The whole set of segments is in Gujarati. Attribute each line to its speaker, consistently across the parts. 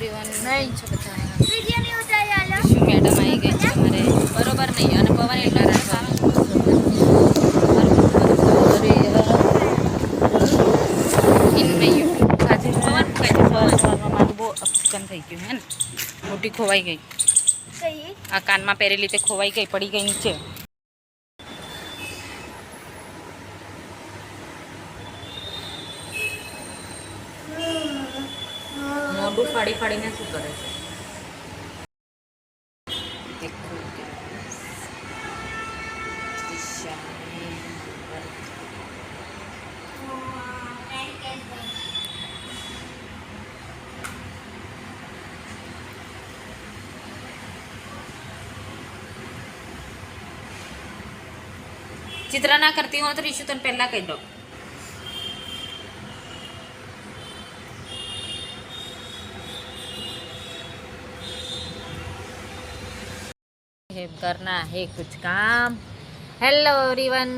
Speaker 1: રહેવાનું
Speaker 2: છે બધા. મેડમ આવી ગઈ છે બરોબર નહીં. અને પવન એટલા રાખવાનું થઈ ગયું હે ને? મોટી ખોવાઈ ગઈ. આ કાનમાં પહેરેલી તે ખોવાઈ ગઈ પડી ગઈ નીચે. મોઢું ફાડી ફાડીને શું કરે છે? ચિત્ર ના કરતી હું તો રીશુ તને પહેલા કહી દઉં હે કરના હે કુછ કામ. હેલો એવરીવન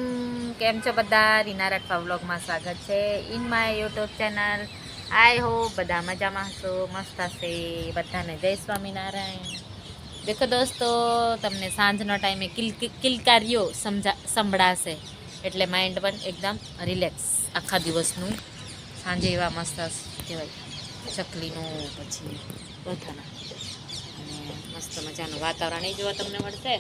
Speaker 2: કેમ છો બધા? રીના રાઠવા વ્લોગમાં સ્વાગત છે ઇન માય યુટ્યુબ ચેનલ. આઈ હો બધા મજામાં હશો, મસ્ત હશે. બધાને જય સ્વામિનારાયણ. દેખો દોસ્તો, તમને સાંજના ટાઈમે કિલ કિલકારીઓ સમજા, સંભળાશે. એટલે માઇન્ડ પણ એકદમ રિલેક્સ આખા દિવસનું. સાંજે એવા મસ્ત કહેવાય ચકલીનું પછી બધાના. મસ્ત મજાનું વાતાવરણ એ જોવા તમને મળશે.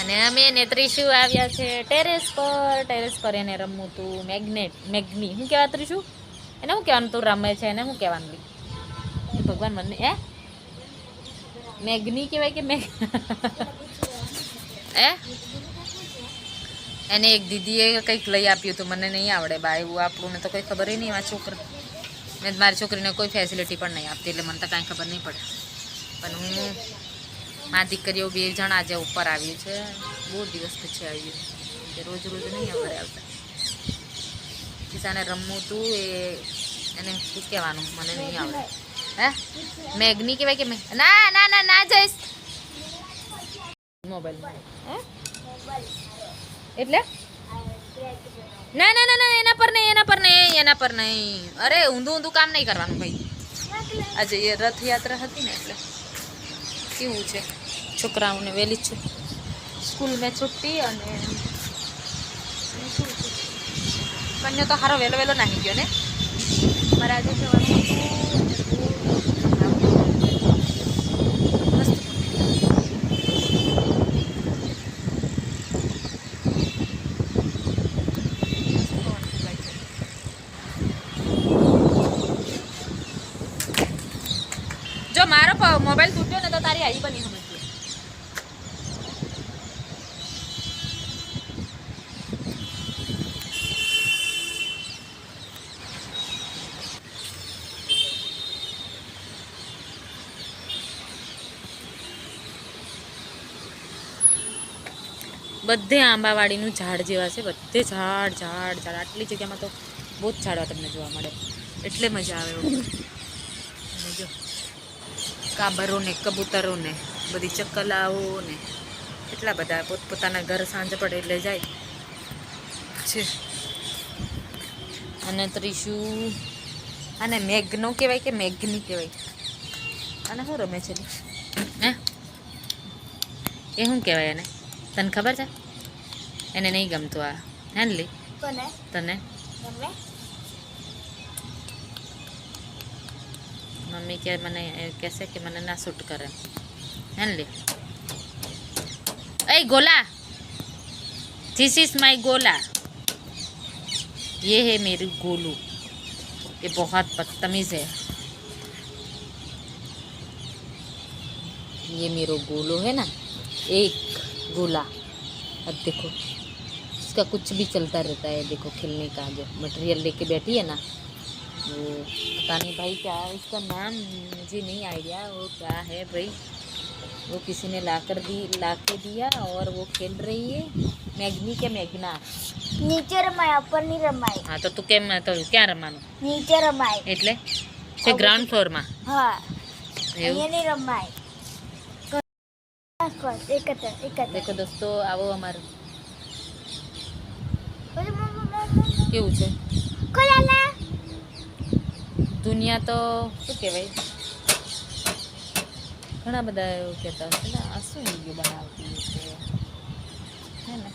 Speaker 2: અને અમે નેત્રીશું આવ્યા છે ટેરેસ પર. ટેરેસ પર એને રમવું તું, મેગ્નેટ, મેગ્ની. શું કહેવા ત્રીશું? એને શું કહેવાનું તું રમે છે? એને શું કહેવાનું? ભગવાન મને એ મેગ્ની કહેવાય કે મેગ? એ એને એક દીદીએ કંઈક લઈ આપ્યું હતું મને નહીં આવડે બા, એવું આપણું ને તો કંઈ ખબર નહીં આ છોકરા મેં મારી છોકરીને કોઈ ફેસિલિટી પણ નહીં આપતી એટલે મને તો કાંઈ ખબર નહીં પડે. પણ હું મારી દીકરીઓ બે જણ આજે ઉપર આવ્યું છે બહુ દિવસ પછી આવ્યું કે રોજ રોજ નહીં આપણે આવતા. કિસાને રમવું તું એ એને શું કહેવાનું? મને નહીં આવડે. હે? મેગની કહેવાય કે મેં ના ના ના ના જઈશ. મોબાઈલ હે? એટલે? ના ના ના ના, એના પર નહીં, એના પર નહીં, એના પર નહીં. અરે, ઊંધું ઊંધું કામ નહીં કરવાનું ભાઈ. આજે એ રથયાત્રા હતી ને એટલે. કેવું છે? છોકરાઓને વહેલી છું સ્કૂલ મેં છૂટી અને બંને તો સારો વહેલો વહેલો નાહી ગયો ને. મારે આજે જવાનું હતું. મસ્ત જો મારો પ- મોબાઈલ તૂટ્યો ને તો તારી આઈ બની સમજતી. બધે આંબાવાડીનું ઝાડ જેવા છે, બધે ઝાડ ઝાડ ઝાડ. આટલી જગ્યામાં તો બહુ જ ઝાડવા તમને જોવા મળે. એટલે મજા આવે જો કાબરોને કબૂતરોને બધી ચકલાઓને એટલા બધા પોતપોતાના ઘર સાંજ પડે એટલે જાય. છે. અને ત્રીસુ અને મેઘનો કહેવાય કે મેઘની કહેવાય? અને શું રમે છે? હે? એ શું કહેવાય એને? તને ખબર છે? એને નહીં ગમતું આ.
Speaker 3: હેન્ડલી તને?
Speaker 2: તને
Speaker 3: मम्मी
Speaker 2: के मने कैसे कि मने ना सूट करे। ले। ए गोला। दिस इज़ माय गोला। ये है मेरी गोलू। ये बहुत बदतमीज़ है। ये मेरा गोलू है ना, एक गोला। अब देखो, इसका कुछ भी चलता रहता है, देखो, खेलने का जो मटेरियल लेके बैठी है ना वो पता नहीं भाई क्या है उसका नाम मुझे नहीं आइडिया वो क्या है भाई वो किसी ने ला कर दी ला के दिया और वो खेल रही है मैग्नी के मैगना
Speaker 3: नीचे रमाया ऊपर नहीं रमाई
Speaker 2: હા તો તું કેમ તો ક્યાં રમવાનું
Speaker 3: नीचे रमाई
Speaker 2: એટલે છે ગ્રાઉન્ડ ફ્લોરમાં
Speaker 3: हाँ
Speaker 2: એવું
Speaker 3: ये नहीं रमाई बस बस एक कतर एक कतर
Speaker 2: દેખો દોસ્તો આવો અમારું
Speaker 3: अरे मम्मा मम्मा
Speaker 2: કેવું છે
Speaker 3: खोला ला
Speaker 2: દુનિયા તો શું કહેવાય? ઘણા બધા એવું કહેતા હશે ને, આ શું વીડિયો બનાવતી છે હે ને?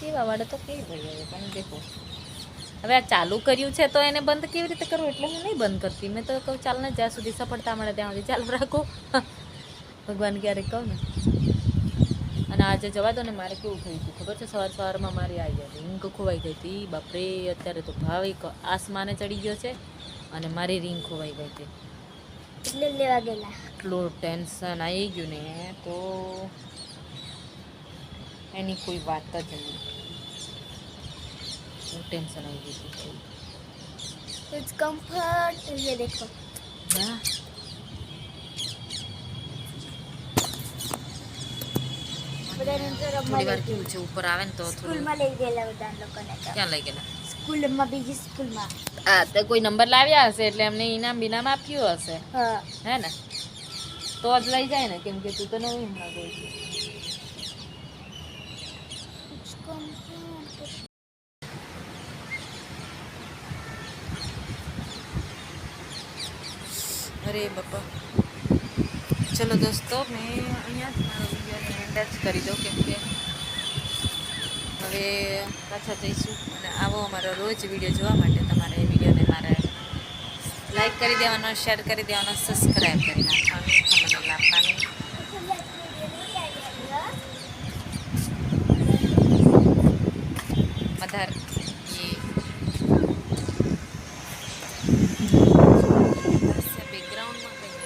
Speaker 2: કેવા વાળે તો કેવી ભાઈ હવે, પણ દેખો. હવે આ ચાલુ કર્યું છે તો એને બંધ કેવી રીતે કરવું? એટલે હું નહીં બંધ કરતી. મેં તો કહું, ચાલ ને જ્યાં સુધી સફળતા મળે ત્યાં સુધી ચાલુ રાખો. ભગવાન ક્યારેક કહું ને? અને આજે જવા દો ને, મારે કેવું થયું હતું? ખબર છે, સવાર સવારમાં મારી આવી હતી ઊંઘ ખોવાઈ ગઈ હતી. બાપરે, અત્યારે તો ભાવ એક આસમાને ચડી ગયો છે. અને મારી રિંગ ખોવાઈ ગઈ હતી
Speaker 3: એટલે લેવા ગયેલા
Speaker 2: એટલું ટેન્શન આવી ગયું ને તો એની કોઈ વાત જ નહીં બહુ ટેન્શન આવી ગયું હતું
Speaker 3: इट्स कंफर्ट ये देखो
Speaker 2: હા
Speaker 3: બધાને તો રમવા
Speaker 2: થોડી વાર
Speaker 3: લઈ
Speaker 2: કેવું છે ઉપર આવે ને તો થોડું
Speaker 3: સ્કૂલમાં લઈ ગયેલા બધા લોકોને તો
Speaker 2: ક્યાં લઈ ગયેલા
Speaker 3: સ્કૂલમાં બીજી સ્કૂલમાં.
Speaker 2: હા તો કોઈ નંબર લાવ્યા હશે એટલે એમને ઇનામ બિનામ આપ્યું હશે.
Speaker 3: હે.
Speaker 2: ને? તો જ લઈ જાય ને કેમ કે તું તો નવી હમણાં ગઈ છે. અરે બાપા. ચલો દોસ્તો મેં અહીંયા જ મારો વિડીયોને એન્ડ જ કરી દઉં કેમ કે હવે પાછા જઈશું અને આવો અમારો રોજ વીડિયો જોવા માટે તમારે એ વિડીયોને મારે લાઈક કરી દેવાનો શેર કરી દેવાનો સબસ્ક્રાઈબ કરી નાખવાનું મને આપવાનું વધારે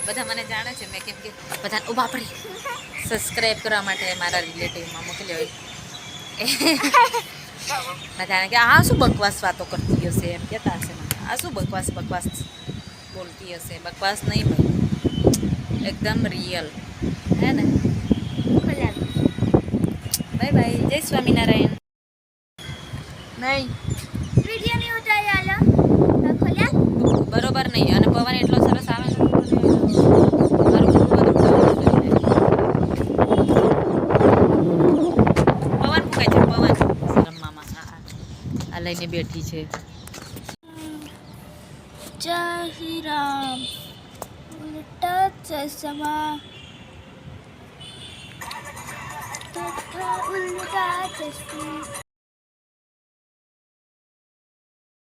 Speaker 2: બધા મને જાણે છે, મેં કેમ કે બધા ઊભા પડી. સબસ્ક્રાઈબ કરવા માટે મારા રિલેટિવમાં મોકલ્યો હોય. બધા જાણે કે આ શું બકવાસ વાતો કરતી હશે? એમ કહેતા હશે મને. આ શું બકવાસ બકવાસ બોલતી હશે? બકવાસ નહીં ભાઈ. એકદમ રિયલ હે ને? બાય બાય જય સ્વામિનારાયણ. નહીં
Speaker 3: વીડિયો નહીં ઉતાર્યો હાલો હા, ખોલ્યા
Speaker 2: બરોબર નહીં અને પવન એટલો સરસ આવે ને મારું બધું બધું પવન કરી દે. પવન ફૂંકાય છે પવન રમવામાં આ આ. આ લઈને બેઠી છે.
Speaker 3: જય શ્રી રામ. તથા ઉલટા ચશ્મા.